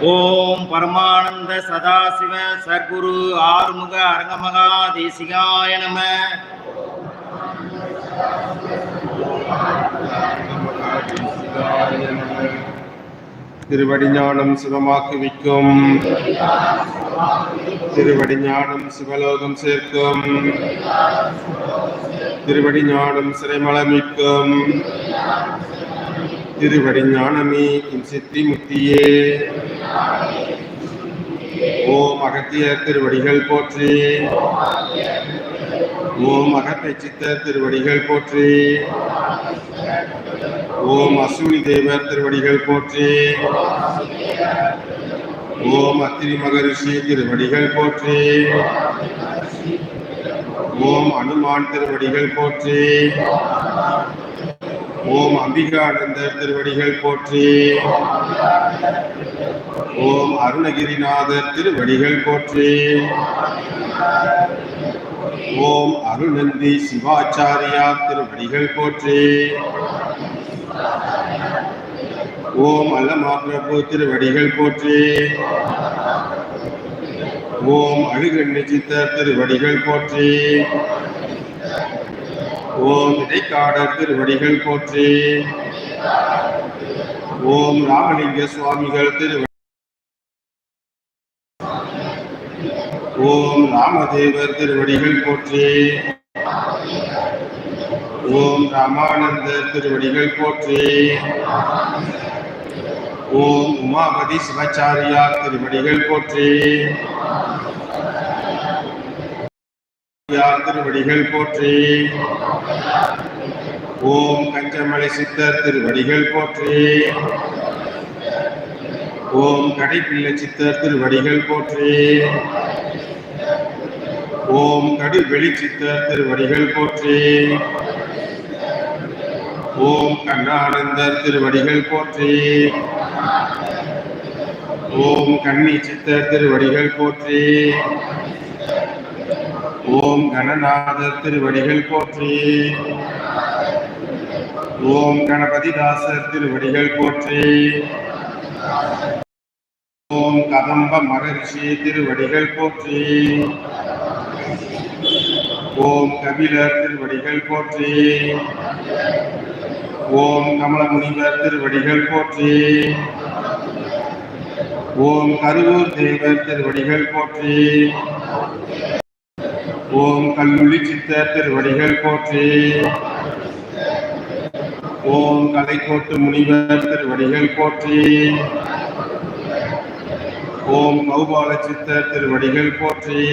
ஓம் பரமானந்த சதாசிவ சர்க்குரு ஆறுமுக அரங்கமகா தேசிகாய நம. திருவடிஞானம் சிவமாக்குவிக்கும் திருவடிஞானம் சிவலோகம் சேர்க்கும். திருவடிஞானம் சிறைமலமிக்கும். திருவடிஞானமே என் சித்தி முத்தியே ஓம் அகத்திய திருவடிகள் போற்றி. ஓம் அகத்தை சித்தர் திருவடிகள் போற்றி. ஓம் அஸ்வினி தேவர் திருவடிகள் போற்றி. ஓம் அத்திரி மகரிஷி திருவடிகள் போற்றி. ஓம் அனுமான் திருவடிகள் போற்றி. ஓம் அம்பிகானந்தர் திருவடிகள் போற்றி. ஓம் அருணகிரிநாதர் திருவடிகள் போற்றி. ஓம் அருணந்தி சிவாச்சாரியா திருவடிகள் போற்றி. ஓம் அல்லமா பிரபு திருவடிகள் போற்றி. ஓம் அழுகண்ணி சித்தர் திருவடிகள் போற்றி. ஓம் இடைக்காடர் திருவடிகள் போற்றி. ஓம் ராமலிங்க சுவாமிகள் திரு ஓம் ராமதேவர் திருவடிகள் போற்றி. ஓம் ராமானந்தர் திருவடிகள் போற்றி. ஓம் உமாபதி சிவாச்சாரியார் திருவடிகள் போற்றி. திருவடிகள் போற்றி. ஓம் கஞ்சமலை சித்தர் திருவடிகள் போற்றி. ஓம் கடைப்பிள்ளை சித்தர் திருவடிகள் போற்றி. ஓம் கடு வெளி சித்தர் திருவடிகள் போற்றி. ஓம் கண்ணானந்தர் திருவடிகள் போற்றி. ஓம் கண்ணி சித்தர் திருவடிகள் போற்றி. ஓம் கணநாத திருவடிகள் போற்றி. ஓம் கணபதிதாசர் திருவடிகள் போற்றி. ஓம் கதம்ப மகரிஷி திருவடிகள் போற்றி. ஓம் கபிலர் திருவடிகள் போற்றி. ஓம் கமலமுனிவர் திருவடிகள் போற்றி. ஓம் கருவூர் தேவர் திருவடிகள் போற்றி. ஓம் கல்லூரி சித்தர் திருவடிகள் போற்றி. ஓம் கலைக்கோட்டு முனிவர் திருவடிகள் போற்றி. ஓம் கௌபால சித்தர் திருவடிகள் போற்றி.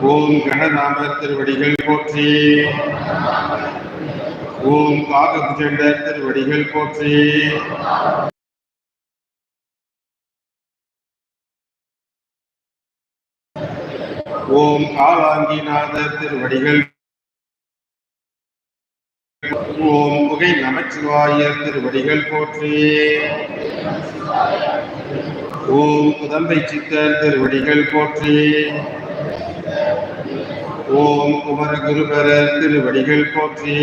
ஓம் கணநாம திருவடிகள் போற்றி. ஓம் காகபுஜண்ட திருவடிகள் போற்றி. ஓம் காலாங்கிநாதர் திருவடிகள். ஓம் புகை நமச்சிவாயர் திருவடிகள் போற்றி. ஓம் குதம்பை சித்தர் திருவடிகள் போற்றி. ஓம் குமரகுருபரர் திருவடிகள் போற்றி.